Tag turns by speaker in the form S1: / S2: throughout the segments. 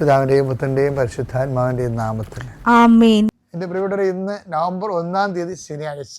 S1: പിതാവിന്റെയും പുത്രന്റെയും പരിശുദ്ധാത്മാവിന്റെയും നാമത്തിൽ.
S2: ആമീൻ.
S1: എന്റെ പ്രിയപ്പെട്ടവരെ ഇന്ന് നവംബർ ഒന്നാം തീയതി ശനിയാഴ്ച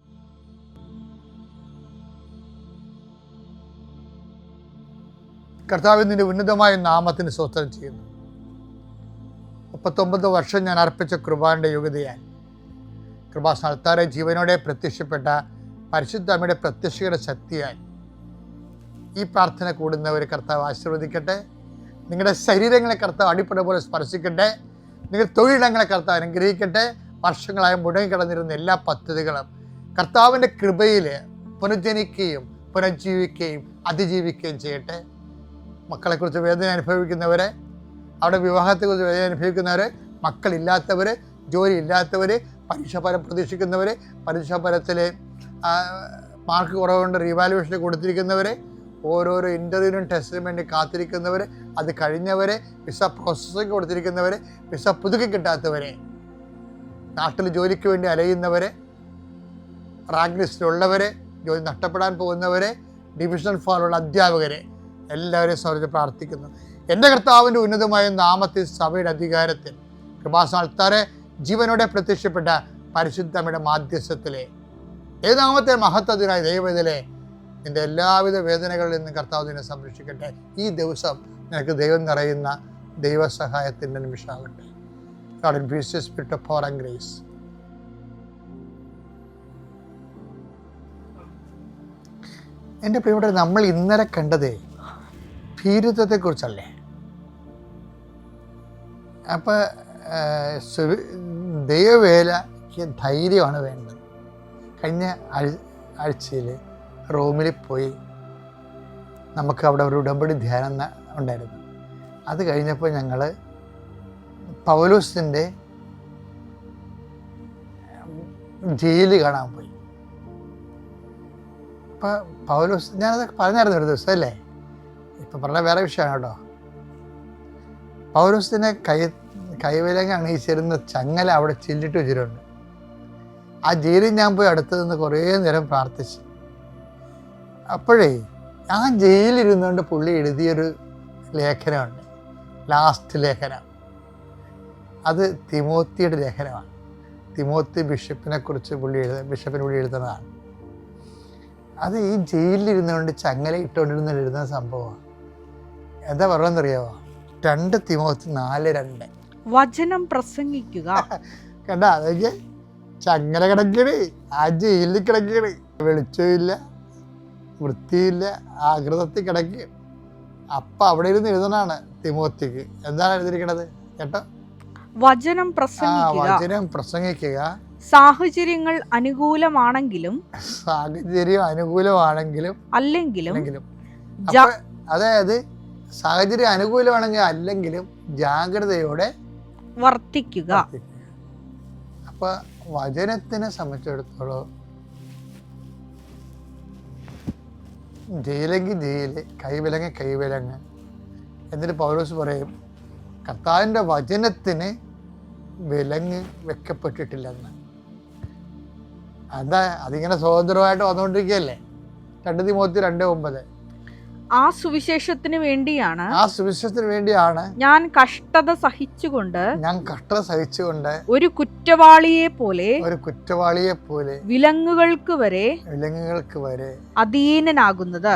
S1: കർത്താവ് നിന്റെ ഉന്നതമായ നാമത്തിന് സ്വസ്ഥം ചെയ്യുന്നു. മുപ്പത്തൊമ്പത് വർഷം ഞാൻ അർപ്പിച്ച കൃപാന്റെ യോഗ്യതയാൽ കൃപാസ്ഥാനത്താറെ ജീവനോടെ പ്രത്യക്ഷപ്പെട്ട പരിശുദ്ധ അമ്മയുടെ പ്രത്യക്ഷയുടെ ശക്തിയാൽ ഈ പ്രാർത്ഥന കൂടുന്നവർ കർത്താവ് ആശീർവദിക്കട്ടെ. നിങ്ങളുടെ ശരീരങ്ങളെ കർത്താവ് അടിപ്പട പോലെ സ്പർശിക്കട്ടെ. നിങ്ങളുടെ തൊഴിലിടങ്ങളെ കർത്താവ് അനുഗ്രഹിക്കട്ടെ. വർഷങ്ങളായി മുടങ്ങിക്കിടന്നിരുന്ന എല്ലാ പദ്ധതികളും കർത്താവിന്റെ കൃപയിൽ പുനർജനിക്കുകയും പുനർജീവിക്കുകയും അതിജീവിക്കുകയും ചെയ്യട്ടെ. മക്കളെക്കുറിച്ച് വേദന അനുഭവിക്കുന്നവരെ അവിടെ വിവാഹത്തെക്കുറിച്ച് വേദന അനുഭവിക്കുന്നവർ മക്കളില്ലാത്തവർ ജോലി ഇല്ലാത്തവർ പരീക്ഷാഫലം പ്രതീക്ഷിക്കുന്നവർ പരീക്ഷാഫലത്തിൽ മാർക്ക് കുറവുകൊണ്ട് റീവാലുവേഷൻ കൊടുത്തിരിക്കുന്നവർ ഓരോരോ ഇന്റർവ്യൂവിനും ടെസ്റ്റിനും വേണ്ടി കാത്തിരിക്കുന്നവർ അത് കഴിഞ്ഞവർ വിസ പ്രോസസ്സിങ് കൊടുത്തിരിക്കുന്നവർ വിസ പുതുക്കി കിട്ടാത്തവരെ നാട്ടിൽ ജോലിക്ക് വേണ്ടി അലയുന്നവർ റാങ്ക് ലിസ്റ്റിലുള്ളവരെ ജോലി നഷ്ടപ്പെടാൻ പോകുന്നവരെ ഡിവിഷണൽ ഫോറുള്ള അധ്യാപകരെ. എല്ലാവരെയും സമർപ്പിച്ച് പ്രാർത്ഥിക്കുന്നു. എന്റെ കർത്താവിന്റെ ഉന്നതമായ നാമത്തിൽ സഭയുടെ അധികാരത്തിൽ കൃപാസ്ഥാനത്താറെ ജീവനോടെ പ്രത്യക്ഷപ്പെട്ട പരിശുദ്ധമ്മയുടെ മാധ്യസ്ഥത്തിലെ ഏത് നാമത്തെ മഹത്വത്തിനായി ദൈവത്തിലെ എന്റെ എല്ലാവിധ വേദനകളിൽ നിന്നും കർത്താവ് നിന്നെ സംരക്ഷിക്കട്ടെ. ഈ ദിവസം നിനക്ക് ദൈവം നിറയുന്ന ദൈവസഹായത്തിന്റെ നിമിഷമാകട്ടെ. God increase the spirit of and grace. എന്റെ പ്രിയപ്പെട്ട നമ്മൾ ഇന്നലെ കണ്ടതേ ഭീരുത്വത്തെക്കുറിച്ചല്ലേ? അപ്പോൾ ദൈവവേലയ്ക്ക് ധൈര്യമാണ് വേണ്ടത്. കഴിഞ്ഞ ആഴ്ചയിൽ റോമിൽ പോയി നമുക്ക് അവിടെ ഒരു ഉടമ്പടി ധ്യാനം ഉണ്ടായിരുന്നു. അത് കഴിഞ്ഞപ്പോൾ ഞങ്ങൾ പൗലോസിന്റെ ജയിൽ കാണാൻ പോയി. അപ്പോൾ പൗലോസ് ഞാനത് പറഞ്ഞായിരുന്നു ഒരു ദിവസം അല്ലേ? ഇപ്പം പറഞ്ഞ വേറെ വിഷയമാണ് കേട്ടോ. പൗരസ്തിനെ കൈ കൈവിലങ്ങ് അണിയിച്ചിരുന്ന ചങ്ങല അവിടെ ചില്ലിട്ട് വെച്ചിട്ടുണ്ട്. ആ ജയിലിൽ ഞാൻ പോയി അടുത്ത് നിന്ന് കുറേ നേരം പ്രാർത്ഥിച്ചു. അപ്പോഴേ ആ ജയിലിരുന്നുകൊണ്ട് പുള്ളി എഴുതിയൊരു ലേഖനമുണ്ട്. ലാസ്റ്റ് ലേഖനം. അത് തിമോത്തിയുടെ ലേഖനമാണ്. തിമോത്തി ബിഷപ്പിനെ കുറിച്ച് പുള്ളി എഴുത ബിഷപ്പിന് പുള്ളി എഴുതുന്നതാണ്. അത് ഈ ജയിലിലിരുന്നുകൊണ്ട് ചങ്ങല ഇട്ടുകൊണ്ടിരുന്ന എഴുതുന്ന സംഭവമാണ്. എന്താ പറയുന്നറിയാമോ രണ്ട് തിമോത്തി നാല് രണ്ട്.
S2: വചനം പ്രസംഗിക്കുക.
S1: കണ്ട അതൊക്കെ ചങ്ങല കിടക്കണ് ആ ജയിലിൽ കിടക്കണ്. വെളിച്ചമില്ല വൃത്തിയില്ല ആകൃതത്തിൽ കിടക്കുക അപ്പം അവിടെ ഇരുന്ന് എഴുതണാണ് തിമോത്തിക്ക്. എന്താണ് എഴുതിയിരിക്കണത്? കേട്ടോ.
S2: വചനം പ്രസംഗിക്കുക.
S1: വചനം പ്രസംഗിക്കുക.
S2: സാഹചര്യങ്ങൾ അനുകൂലമാണെങ്കിലും
S1: സാഹചര്യം അനുകൂലമാണെങ്കിലും
S2: അല്ലെങ്കിലും
S1: അതായത് സാഹചര്യം അനുകൂലമാണെങ്കിൽ അല്ലെങ്കിലും ജാഗ്രതയോടെ
S2: വർത്തിക്കുക.
S1: അപ്പൊ വചനത്തിനെ സംബന്ധിച്ചിടത്തോളം ജയിലെങ്കിൽ ജയിൽ കൈവിലങ്ങ് കൈവിലങ്ങ്. എന്നിട്ട് പൗലോസ് പറയും കർത്താവിന്റെ വചനത്തിന് വിലങ്ങ് വെക്കപ്പെട്ടിട്ടില്ലെന്ന്. അതാ അതിങ്ങനെ സ്വതന്ത്രമായിട്ട് വന്നുകൊണ്ടിരിക്കുകയല്ലേ? രണ്ട് തിമോത്തി രണ്ട് ഒമ്പത്.
S2: ആ സുവിശേഷത്തിന് വേണ്ടിയാണ്
S1: ആ സുവിശേഷത്തിന് വേണ്ടിയാണ്
S2: ഞാൻ കഷ്ടത സഹിച്ചുകൊണ്ട്
S1: ഞാൻ കഷ്ടത സഹിച്ചുകൊണ്ട്
S2: ഒരു കുറ്റവാളിയെ പോലെ
S1: ഒരു കുറ്റവാളിയെ പോലെ
S2: വിലങ്ങുകൾക്ക് വരെ
S1: വിലങ്ങുകൾക്ക് വരെ
S2: അധീനനാകുന്നത്.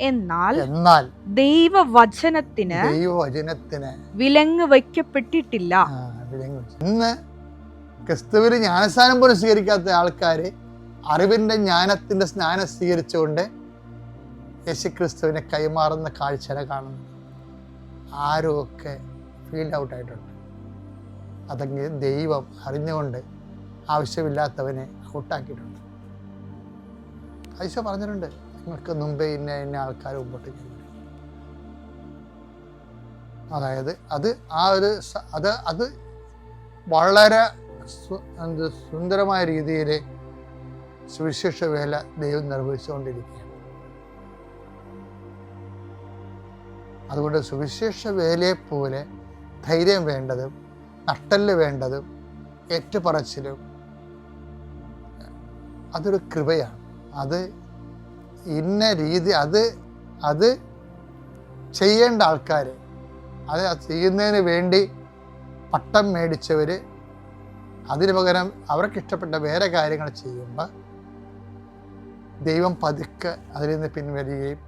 S2: എന്നാൽ
S1: എന്നാൽ
S2: ദൈവവചനത്തിന്
S1: ദൈവവചനത്തിന്
S2: വിലങ്ങ് വയ്ക്കപ്പെട്ടിട്ടില്ല.
S1: ഇന്ന് ക്രിസ്തുവിന് ജ്ഞാനസ്നാനം പോലും സ്വീകരിക്കാത്ത ആൾക്കാര് അറിവിന്റെ ജ്ഞാനത്തിന്റെ സ്നാനം സ്വീകരിച്ചുകൊണ്ട് യേശു ക്രിസ്തുവിനെ കൈമാറുന്ന കാഴ്ചനെ കാണുന്നത് ആരുമൊക്കെ ഫീൽഡ് ഔട്ട് ആയിട്ടുണ്ട്. അതെങ്കിൽ ദൈവം അറിഞ്ഞുകൊണ്ട് ആവശ്യമില്ലാത്തവനെ ഔട്ടാക്കിയിട്ടുണ്ട് ഐശോ പറഞ്ഞിട്ടുണ്ട് നിങ്ങൾക്ക് മുമ്പേ ഇന്ന ഇന്ന ആൾക്കാർ മുമ്പോട്ട് അതായത് അത് ആ ഒരു അത് അത് വളരെ സുന്ദരമായ രീതിയിൽ സുവിശേഷ വേല ദൈവം നിർവഹിച്ചുകൊണ്ടിരിക്കുകയാണ്. അതുകൊണ്ട് സുവിശേഷ വേലയെപ്പോലെ പോലെ ധൈര്യം വേണ്ടതും നട്ടൽ വേണ്ടതും ഏറ്റുപറച്ചിലും അതൊരു കൃപയാണ്. അത് ഇന്ന രീതി അത് അത് ചെയ്യേണ്ട ആൾക്കാർ അത് ചെയ്യുന്നതിന് വേണ്ടി പട്ടം മേടിച്ചവർ അതിന് പകരം അവർക്ക് ഇഷ്ടപ്പെട്ട വേറെ കാര്യങ്ങൾ ചെയ്യുമ്പോൾ ദൈവം പതുക്കെ അതിൽ നിന്ന് പിൻവലിയുകയും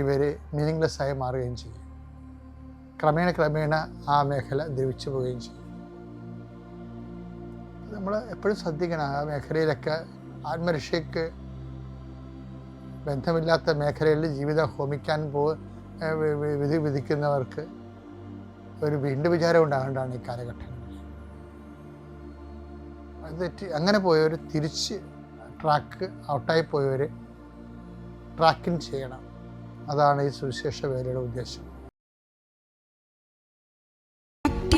S1: ഇവർ മീനിങ്ലെസ് ആയി മാറുകയും ചെയ്യും. ക്രമേണ ക്രമേണ ആ മേഖല ദ്രവിച്ചു പോവുകയും ചെയ്യും. നമ്മൾ എപ്പോഴും ശ്രദ്ധിക്കണം ആ മേഖലയിലൊക്കെ ആത്മരക്ഷയ്ക്ക് ബന്ധമില്ലാത്ത മേഖലയിൽ ജീവിതം ഹോമിക്കാൻ പോ വിധി വിധിക്കുന്നവർക്ക് ഒരു വീണ്ടും വിചാരം ഉണ്ടാകേണ്ടതാണ് ഈ കാലഘട്ടങ്ങളിൽ അത് അങ്ങനെ പോയവർ തിരിച്ച് ട്രാക്ക് ഔട്ടായി പോയവർ ട്രാക്കിൻ ചെയ്യണം. അതാണ് ഈ സുവിശേഷ വേലയുടെ ഉദ്ദേശം.